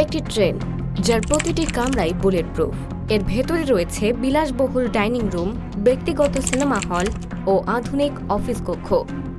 একটি ট্রেন, যার প্রতিটি কামরাই বুলেট প্রুফ এর ভেতরে রয়েছে বিলাসবহুল ডাইনিং রুম, ব্যক্তিগত সিনেমা হল ও আধুনিক অফিস কক্ষ।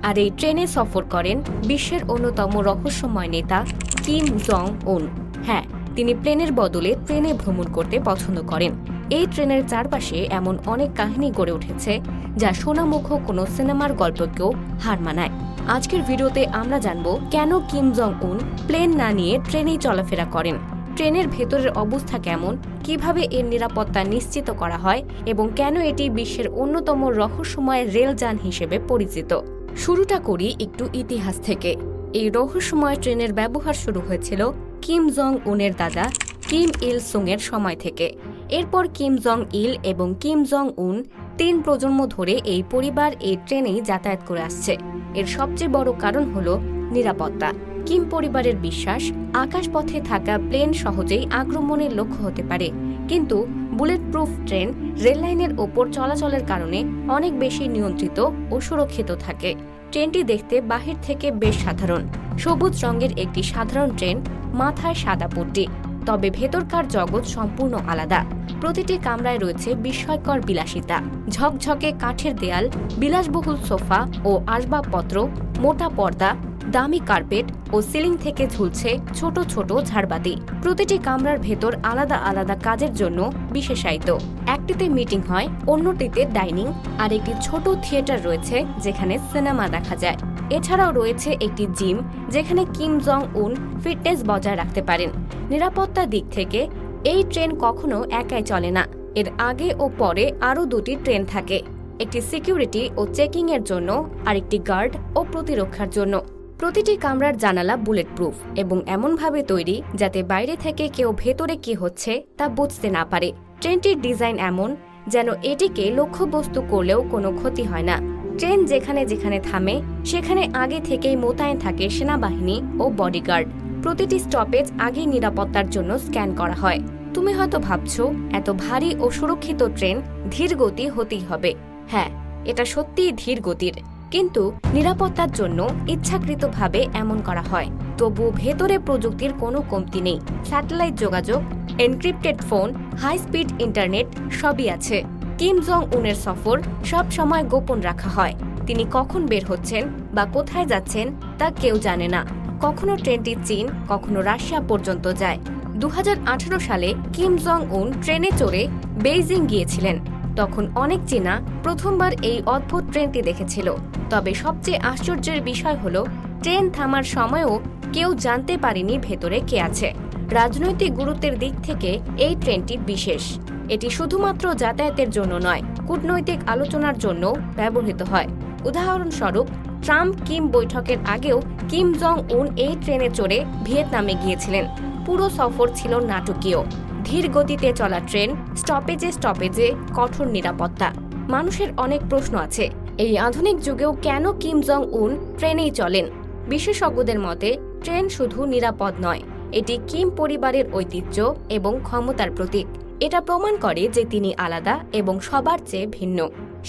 আর এই ট্রেনে সফর করেন বিশ্বের অন্যতম রহস্যময় নেতা কিম জং উন হ্যাঁ তিনি প্লেনের বদলে ট্রেনে ভ্রমণ করতে পছন্দ করেন। এই ট্রেনের চারপাশে এমন অনেক কাহিনী গড়ে উঠেছে, যা সোনামুখ কোনো সিনেমার গল্পকেও হার মানায়। আজকের ভিডিওতে আমরা জানব কেন কিম জং উন প্লেন না নিয়ে ট্রেনেই চলাফেরা করেন? ট্রেনের ভেতরের অবস্থা কেমন? কীভাবে এর নিরাপত্তা নিশ্চিত করা হয়? এবং কেন এটি বিশ্বের অন্যতম রহস্যময় রেলযান হিসেবে পরিচিত? শুরুটা করি একটু ইতিহাস থেকে। এই রহস্যময় ট্রেনের ব্যবহার শুরু হয়েছিল কিম জং উনের দাদা কিম ইল সুংয়ের সময় থেকে। এরপর কিম জং ইল এবং কিম জং উন তিন প্রজন্ম ধরে এই পরিবার এই ট্রেনেই যাতায়াত করে আসছে। এর সবচেয়ে বড় কারণ হল নিরাপত্তা। কিম পরিবারের বিশ্বাস, আকাশপথে থাকা প্লেন সহজেই আক্রমণের লক্ষ্য হতে পারে। কিন্তু বুলেট প্রুফ ট্রেন রেললাইনের ওপর চলাচলের কারণে অনেক বেশি নিয়ন্ত্রিত ও সুরক্ষিত থাকে। ট্রেনটি দেখতে বাহির থেকে বেশ সাধারণ। সবুজ রঙের একটি সাধারণ ট্রেন, মাথায় সাদা পট্টি। তবে ভেতরকার জগৎ সম্পূর্ণ আলাদা। প্রতিটি কামরায় রয়েছে বিস্ময়কর বিলাসিতা। ঝকঝকে কাঠের দেয়াল, বিলাসবহুল সোফা ও আসবাবপত্র, মোটা পর্দা, দামি কার্পেট ও সিলিং থেকে ঝুলছে ছোট ছোট ঝাড়বাতি। প্রতিটি কামরার ভেতর আলাদা আলাদা কাজের জন্য বিশেষায়িত। একটিতে মিটিং হয়, অন্যটিতে ডাইনিং আর একটি ছোট থিয়েটার রয়েছে যেখানে সিনেমা দেখা যায়। এছাড়াও রয়েছে একটি জিম যেখানে কিম জং উন ফিটনেস বজায় রাখতে পারেন। নিরাপত্তার দিক থেকে এই ট্রেন কখনো একাই চলে না। এর আগে ও পরে আরও দুটি ট্রেন থাকে। একটি সিকিউরিটি ও চেকিং এর জন্য, আরেকটি গার্ড ও প্রতিরক্ষার জন্য। প্রতিটি কামরার জানালা বুলেট প্রুফ এবং এমনভাবে তৈরি যাতে বাইরে থেকে কেউ ভেতরে কি হচ্ছে তা বুঝতে না পারে। ট্রেনটির ডিজাইন এমন যেন এটিকে লক্ষ্যবস্তু করলেও কোনো ক্ষতি হয় না। ট্রেন যেখানে যেখানে থামে, সেখানে আগে থেকেই মোতায়েন থাকে সেনাবাহিনী ও বডিগার্ড। প্রতিটি স্টপেজ আগেই নিরাপত্তার জন্য স্ক্যান করা হয়। তুমি হয়তো ভাবছ, এত ভারী ও সুরক্ষিত ট্রেন ধীর গতি হতেই হবে। হ্যাঁ এটা সত্যিই ধীর গতির। কিন্তু নিরাপত্তার জন্য ইচ্ছাকৃতভাবে এমন করা হয়। তবু ভেতরে প্রযুক্তির কোনো কমতি নেই। স্যাটেলাইট যোগাযোগ, encrypted phone, high speed internet সবই আছে। কিম জং উনের সফর সব সময় গোপন রাখা হয়। তিনি কখন বের হচ্ছেন বা কোথায় যাচ্ছেন তা কেউ জানে না। কখনো ট্রেনটি চীন, কখনো রাশিয়া পর্যন্ত যায়। দু হাজার আঠারো সালে কিম জং উন ট্রেনে চড়ে বেইজিং গিয়েছিলেন। তখন অনেক চীনা প্রথমবার এই অদ্ভুত ট্রেনটি দেখেছিল। তবে সবচেয়ে আশ্চর্যের বিষয় হল, ট্রেন থামার সময়ও কেউ জানতে পারেনি ভেতরে কে আছে। রাজনৈতিক গুরুত্বের দিক থেকে এই ট্রেনটি বিশেষ। এটি শুধুমাত্র যাতায়াতের জন্য নয়, কূটনৈতিক আলোচনার জন্য ব্যবহৃত হয়। উদাহরণস্বরূপ, ট্রাম্প কিম বৈঠকের আগেও কিম জং উন এই ট্রেনে চড়ে ভিয়েতনামে গিয়েছিলেন। পুরো সফর ছিল নাটকীয়। ধীর গতিতে চলা ট্রেন স্টপেজে স্টপেজে কঠোর নিরাপত্তা। মানুষের অনেক প্রশ্ন আছে, এই আধুনিক যুগেও কেন কিম জং উন ট্রেনেই চলেন? বিশেষজ্ঞদের মতে, ট্রেন শুধু নিরাপদ নয় এটি কিম পরিবারের ঐতিহ্য এবং ক্ষমতার প্রতীক। এটা প্রমাণ করে যে তিনি আলাদা এবং সবার চেয়ে ভিন্ন।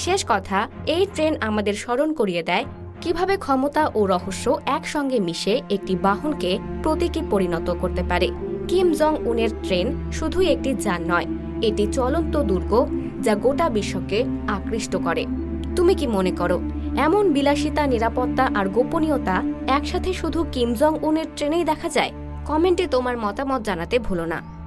শেষ কথা, এই ট্রেন আমাদের স্মরণ করিয়ে দেয় কীভাবে ক্ষমতা ও রহস্য একসঙ্গে মিশে একটি বাহনকে প্রতীকে পরিণত করতে পারে। কিম জং উনের ট্রেন শুধুই একটি যান নয়, এটি চলন্ত দুর্গ যা গোটা বিশ্বকে আকৃষ্ট করে। তুমি কি মনে করো, এমন বিলাসিতা, নিরাপত্তা আর গোপনীয়তা একসাথে শুধু কিম জং উনের ট্রেনেই দেখা যায়? কমেন্টে তোমার মতামত জানাতে ভুলো না।